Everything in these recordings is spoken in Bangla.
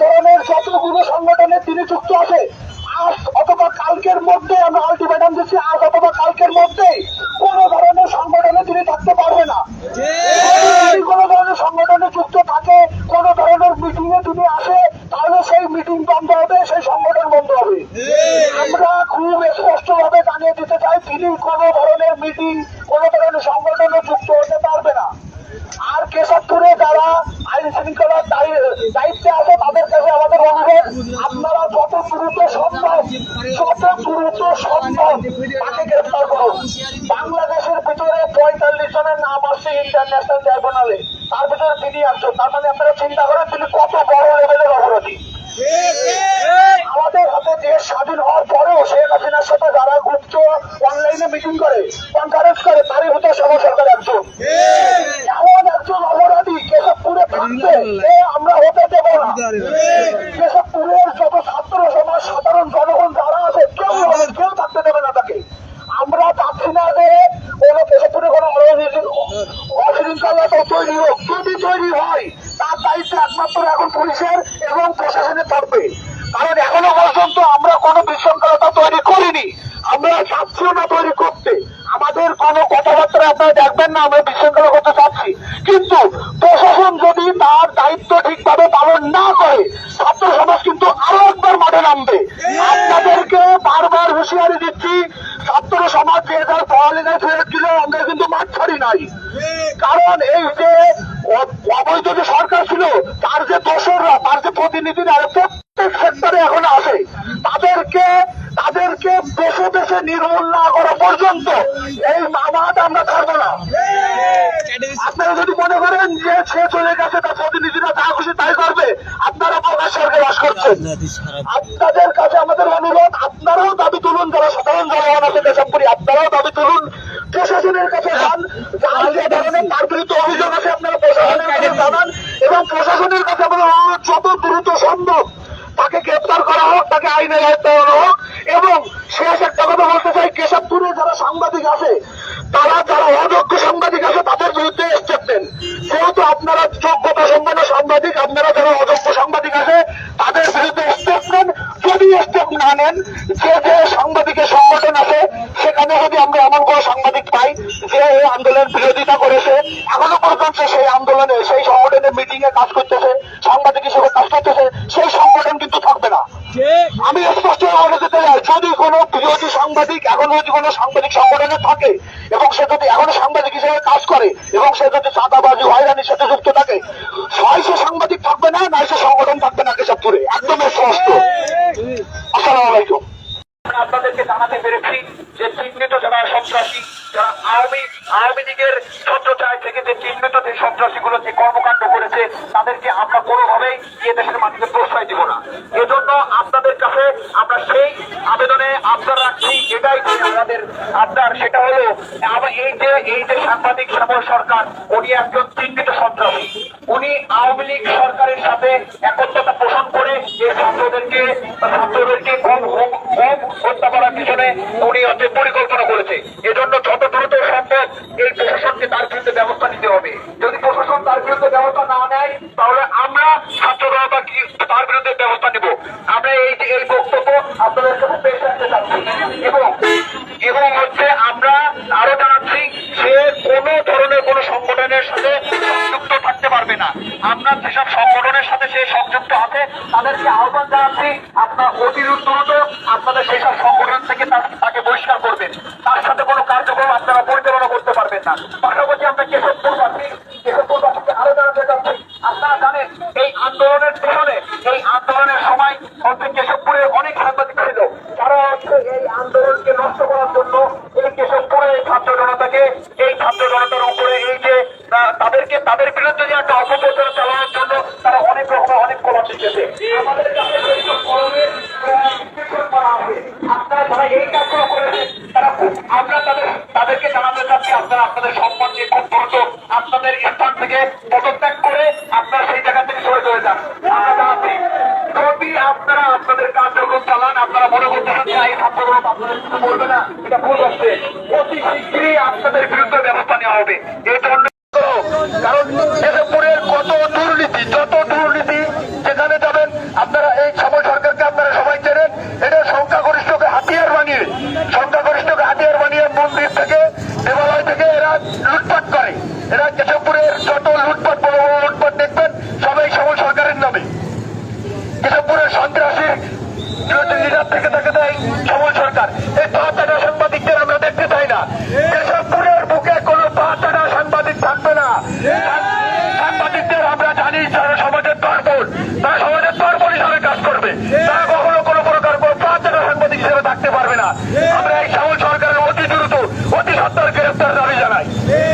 ধরনের যতগুলো সংগঠনে তিনি যুক্ত আছে। আজ অথবা কালকের মধ্যে আমরা আলটিমেটাম দিচ্ছি, আজ অথবা কালকের মধ্যেই কোন ধরনের সংগঠনে তিনি থাকতে পারবে না যদি কোনো ধরনের সংগঠনে যুক্ত থাকে কোন ধরনের মিটিং এ তিনি আসে তাহলে সেই মিটিং বন্ধ হবে সেই সংগঠন বন্ধ হবে আমরা খুব স্পষ্ট ভাবে জানিয়ে দিতে চাই তিনি কোন ধরনের মিটিং কোন ধরনের সংগঠনে যুক্ত হতে পারবে না আর কেশবপুরে যারা আইন শৃঙ্খলার দায়ী- দায়িত্বে আছে তাদের কাছে আমাদের অনুরোধ আপনারা যত দ্রুত সম্ভব যত দ্রুত সম্ভব তাকে গ্রেফতার করুন বাংলাদেশের ভিতরে পঁয়তাল্লিশ জনের নাম আসছে ইন্টারন্যাশনাল ট্রাইব্যুনালে তার ভিতরে তিনি একজন তার মানে আপনারা চিন্তা করেন তিনি কত বড় লেভেলের অপরাধী আমাদের হাতে দেশ স্বাধীন হওয়ার পরেও শেখ হাসিনার সাথে যারা গুপ্ত অনলাইনে মিটিং করে কনফারেন্স করে তারই হতে সব সরকার একজন এমন একজন অপরাধী কেশবপুরে থাকতে এ আমরা হতে দেব না। কেশবপুরের যত ছাত্র সমাজ সাধারণ জনগণ যারা আছে কেউ কেউ থাকতে দেবে না তাকে আমরা চাচ্ছি না যে কোনো কেশবপুরে কোনো অরাজনৈতিক অশৃঙ্খলতা তৈরি হোক যদি তৈরি দায়িত্ব একমাত্র এখন পুলিশের এবং প্রশাসনের থাকবে। কারণ এখনও পর্যন্ত আমরা কোনো বিশৃঙ্খলতা তৈরি করিনি। আমরা চাচ্ছিও না তৈরি করতে। আমাদের কোনো কথাবার্তা আপনারা দেখবেন না, আমরা বিশৃঙ্খলা করতে চাচ্ছি। কিন্তু প্রশাসন যদি তার দায়িত্ব ঠিকভাবে পালন না করে, ছাত্র সমাজ কিন্তু আরও একবার মাঠে নামবে আপনাদেরকে বারবার হুঁশিয়ারি দিচ্ছি ছাত্র সমাজ যে যার পড়ালেখায় ফেরত দিল আমরা কিন্তু মাঠ ছাড়ি নাই কারণ এই যে অ- অবৈধ যে সরকার ছিল তার যে দোসররা প্রতিনিধিরা প্রত্যেক সেক্টরে এখন আছে। তাদেরকে তাদেরকে দেশে দেশে নির্মূল না করা পর্যন্ত এই মামাত আমরা ছাড়বো না। আপনারা যদি মনে করেন যে সে চলে গেছে, তার প্রতিনিধিরা যা খুশি তাই করবে, আপনারা প্রকাশ সরকার বাস করছেন। আপনাদের কাছে আমাদের অনুরোধ, আপনারাও দাবি তুলুন, যারা সাধারণ জনগণ আছে দেশপুরি আপনারাও দাবি তুলুন প্রশাসনের কাছে যান। যে ধরনের তার বিরুদ্ধে অভিযোগ আছে আপনারা প্রশাসনের কাছে জানান এবং প্রশাসনের কাছে অনুরোধ যত দ্রুত সম্ভব তাকে গ্রেপ্তার করা হোক তাকে আইনের আয়ত্তায়ন হোক এবং শেষ একটা কথা বলতে চাই কেশবপুরে যারা সাংবাদিক আছে তারা যারা অযোগ্য সাংবাদিক আছে তাদের বিরুদ্ধে স্টেপ নেন যেহেতু আপনারা যোগ্যতা সম্পন্ন সাংবাদিক আপনারা যারা অযোগ্য সাংবাদিক আছে তাদের বিরুদ্ধে স্টেপ নেন যদি স্টেপ না নেন যে যে সাংবাদিকের সংগঠন আছে যে এই আন্দোলন বিরোধিতা করেছে, এখনও পর্যন্ত সেই আন্দোলনে, সেই সংগঠনের মিটিং এ কাজ করতেছে, সাংবাদিক হিসেবে কাজ করতেছে, সেই সংগঠন কিন্তু থাকবে না। আমি স্পষ্ট বলে দিতে চাই, যদি কোনো বিরোধী সাংবাদিক, এখন যদি কোনো সাংবাদিক সংগঠনে থাকে, এবং সে যদি এখনও সাংবাদিক হিসেবে কাজ করে, এবং সে যদি চাঁদাবাজি, হয়রানির সাথে যুক্ত থাকে, হয় সে সাংবাদিক থাকবে না নয় সে সংগঠন থাকবে না কেশবপুরে একদম স্পষ্ট। আসসালামু আলাইকুম। আপনাদেরকে জানাতে পেরেছি যে চিহ্নিত যারা সন্ত্রাসী লীগের ছত্রছায় থেকে যে চিহ্নিত যে সন্ত্রাসীগুলো যে কর্মকাণ্ড করেছে, তাদেরকে আমরা কোনোভাবেই এ দেশের মাটিতে প্রশ্রয় দিব না। এজন্য আপনাদের কাছে আমরা সেই আবেদনে আবদার রাখছি, এটাই যে আমাদের আবদার, সেটা হলো এই যে এই যে সাংবাদিক শ্যামল সরকার, উনি একজন চিহ্নিত সন্ত্রাসী। উনি আওয়ামী লীগ সরকারের সাথে একত্রতা পোষণ করে এই ছাত্রদেরকে ছাত্রদেরকে কম কম হত্যা করার পিছনে উনি হচ্ছে পরিকল্পনা করেছে। এজন্য যত বাস্তব এই প্রশাসনকে তার বিরুদ্ধে ব্যবস্থা নিতে হবে। যদি প্রশাসন তার বিরুদ্ধে ব্যবস্থা না নেয়, তাহলে আমরা ছাত্ররা বা কি তার বিরুদ্ধে ব্যবস্থা নেব? আমরা এই যে, এই বক্তব্য আপনাদের সাথে পেশ রাখতে চাচ্ছি। এবং এবং হচ্ছে আমরা আরও জানাচ্ছি, সে কোন ধরনের কোন সংগঠনের সাথে সংযুক্ত থাকতে পারবে না। আপনার যেসব সংগঠনের সাথে সে সংযুক্ত আছে, তাদেরকে আহ্বান জানাচ্ছি, আপনার অতি দ্রুত, আপনাদের সেসব সংগঠন তাদেরকে তাদের বিরুদ্ধে যে একটা অপপ্রচার চালানোর জন্য তারা অনেক রকম অনেক কলা শিখেছে। কাজগুলো চালান, আপনারা মনে বলবে না, এটা ভুল শীঘ্রই আপনাদের বিরুদ্ধে ব্যবস্থা নেওয়া হবে। এই জন্য কারণ কেশবপুরের কত দুর্নীতি যত দুর্নীতি যেখানে যাবেন আপনারা এই সময় সরকারকে আপনারা সবাই চেনেন এটা সংখ্যাগরিষ্ঠকে হাতিয়ার বানিয়ে সংখ্যাগরিষ্ঠকে হাতিয়ার বানিয়ে মন্দির থেকে দেবালয় থেকে এরা লুটপাট করে এরা কেশবপুরের যত লুটপাট বড় বড় লুটপাট দেখবেন সবাই সময় সরকারের নামে কেশবপুরের সন্ত্রাসীর লিডার থেকে থাকে দেয় সময় সরকার এই পাঁচটা সাংবাদিকদের আমরা দেখতে চাই না কেশবপুরের বুকে কোনো পাঁচটা সাংবাদিক থাকবে না সাংবাদিকদের আমরা জানি যারা সমাজের তর্পণ তারা সমাজের তর্পণ হিসাবে কাজ করবে তারা কখনো কোনো প্রকার কোনো পাঁচটা সাংবাদিক হিসেবে থাকতে পারবে না আমরা এই সময় সরকারের অতি দ্রুত অতি সত্তর গ্রেফতার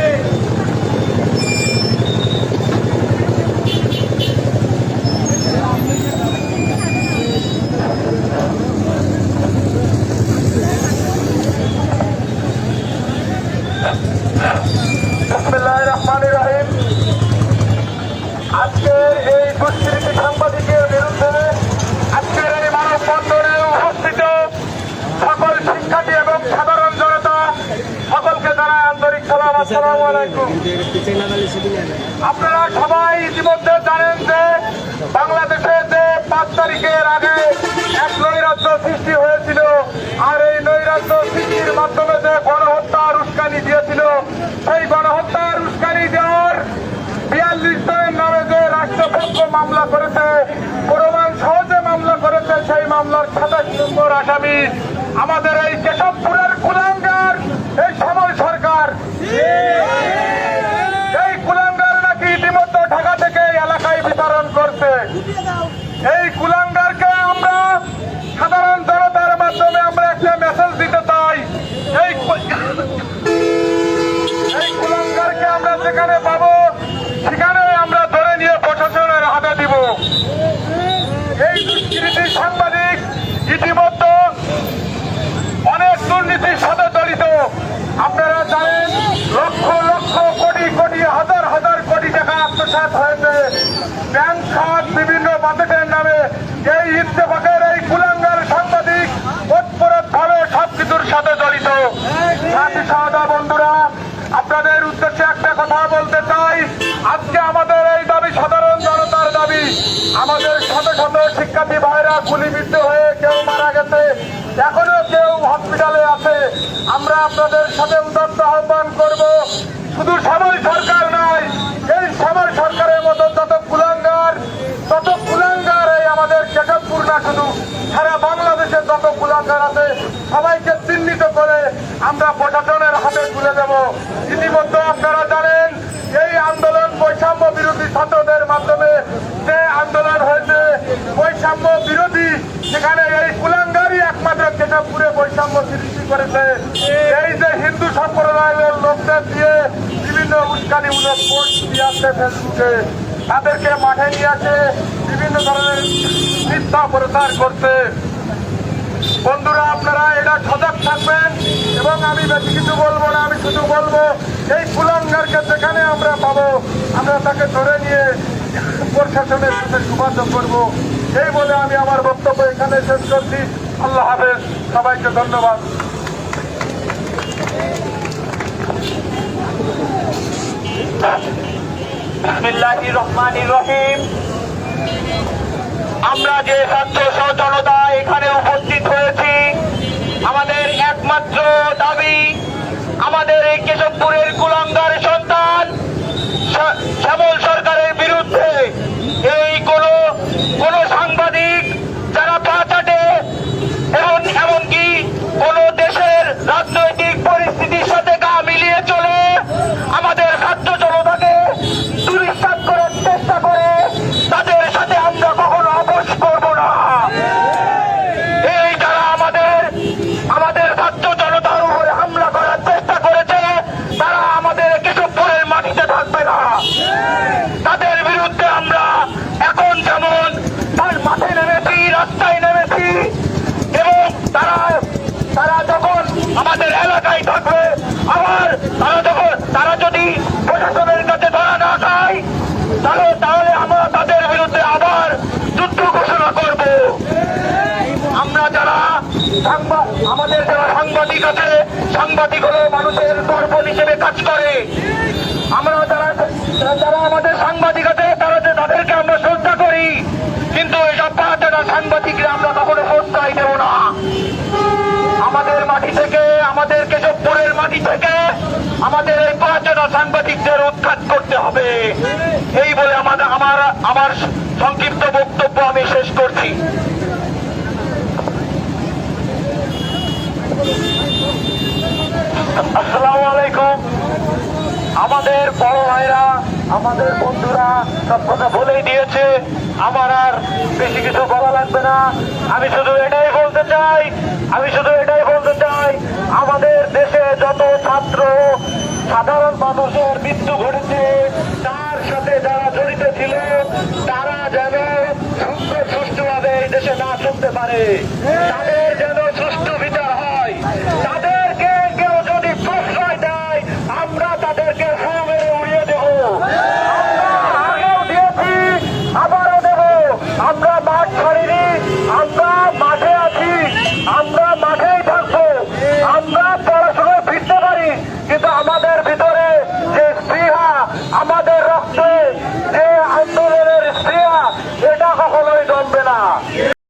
আসসালামু আলাইকুম আপনারা সবাই ইতিমধ্যে জানেন যে বাংলাদেশে যে পাঁচ তারিখের আগে এক নৈরাজ্য সৃষ্টি হয়েছিল আর এই নৈরাজ্য সৃষ্টির মাধ্যমে যে গণহত্যার উস্কানি দিয়েছিল সেই গণহত্যার উস্কানি দেওয়ার বিয়াল্লিশ জনের নামে যে রাষ্ট্রপক্ষ মামলা করেছে প্রমাণ সহজে মামলা করেছে সেই মামলার সাতাশ নম্বর আসামি আমাদের এই কেশবপুরের কুলাঙ্গার এই সময় সরকার এই কুলাঙ্গার নাকি ইতিমধ্যে ঢাকা থেকে এলাকায় বিতরণ করছে। এই কুলাঙ্গারকে আমরা সাধারণ জনতার মাধ্যমে আমরা একটা মেসেজ দিতে চাই। এই এই কুলাঙ্গারকে আমরা যেখানে পাবো, সেখানে আমরা ধরে নিয়ে প্রশাসনের হাতে দিব। এই দুষ্কৃতি সাংবাদিক ইতিমধ্যে অনেক দুর্নীতির সাথে জড়িত। আপনারা জানেন লক্ষ লক্ষ কোটি কোটি, হাজার হাজার কোটি টাকা আত্মসাৎ হয়েছে। ব্যাংক খাত বিভিন্ন বাজেটের নামে এই ইত্তেফাকের, এই কুলাঙ্গার সাংবাদিক ওতপ্রোত ভাবে সবকিছুর সাথে জড়িত। সাথী সাদা বন্ধুরা, আপনাদের উদ্দেশ্যে একটা কথা বলতে চাই। আজকে আমাদের এই দাবি, সাধারণ জনতার দাবি। আমাদের শত শত শিক্ষার্থী ভাইরা গুলিবিদ্ধ হয়ে কেউ মারা গেছে। এখনও কেউ হসপিটালে আছে। আমরা আপনাদের সাথে করব। শুধু সময় সরকার নয়, এই সময় সরকারের মতো যত কুলাঙ্গার, তত কুলাঙ্গার এই আমাদের কেশবপুর না শুধু, সারা বাংলাদেশে যত কুলাঙ্গার আছে, সবাইকে চিহ্নিত করে আমরা প্রশাসনের হাতে তুলে দেব। ইতিমধ্যে আপনারা জানেন, এই আন্দোলন বৈষম্য বিরোধী ছাত্রদের মাধ্যমে যে আন্দোলন হয়েছে, বৈষম্য বিরোধী সেখানে এই কুলাঙ্গারই একমাত্র কেশবপুরে বৈষম্য সৃষ্টি করেছে। এই যে হিন্দু সম্প্রদায়ের লোকদের দিয়ে বিভিন্ন উস্কানিমূলক পোস্ট দিয়ে আসছে ফেসবুকে। তাদেরকে মাঠে নিয়ে আসে, বিভিন্ন ধরনের মিথ্যা প্রচার করছে বন্ধুরা, আপনারা এটা সজাগ থাকবেন, এবং আমি বেশি কিছু বলব না, আমি শুধু বলব, এই কুলাঙ্গারকে যেখানে আমরা পাবো, আমরা তাকে ধরে নিয়ে প্রশাসনের সাথে যোগাযোগ করব। এই বলে আমি আমার বক্তব্য এখানে শেষ করছি। আল্লাহ হাফেজ, সবাইকে ধন্যবাদ। আমরা যে ছাত্র সচলতা এখানে উপস্থিত হয়েছি, আমাদের একমাত্র দাবি, আমাদের এই কেশবপুরের কুলাঙ্গার সন্তান, শ্যামল আমাদের যারা সাংবাদিক আছে সাংবাদিক হলো মানুষের দর্পণ হিসেবে কাজ করে। আমরা যারা যারা আমাদের সাংবাদিক আছে, তারা যে তাদেরকে আমরা শ্রদ্ধা করি, কিন্তু এসব পাহাড়েরা সাংবাদিকরা আমরা কখনো শ্রদ্ধাই দেব না। আমাদের মাটি থেকে, আমাদের কেশবপুরের মাটি থেকে, আমাদের এই পাঁচটা সাংবাদিকদের উৎখাত করতে হবে। এই বলে আমাদের আমার আমার সংক্ষিপ্ত বক্তব্য আমি শেষ করছি। আমাদের বড় ভাইরা, আমাদের বন্ধুরা সব কথা বলেই দিয়েছে। আমার আর বেশি কিছু বলা লাগবে না। আমি শুধু এটাই বলতে চাই, আমি শুধু এটাই বলতে চাই, আমাদের দেশে যত ছাত্র, সাধারণ মানুষের মৃত্যু ঘটেছে, তার সাথে যারা জড়িত ছিল, তারা যেন সুন্দর সুষ্ঠুভাবে এই দেশে না চলতে পারে। তাদের যেন সুষ্ঠু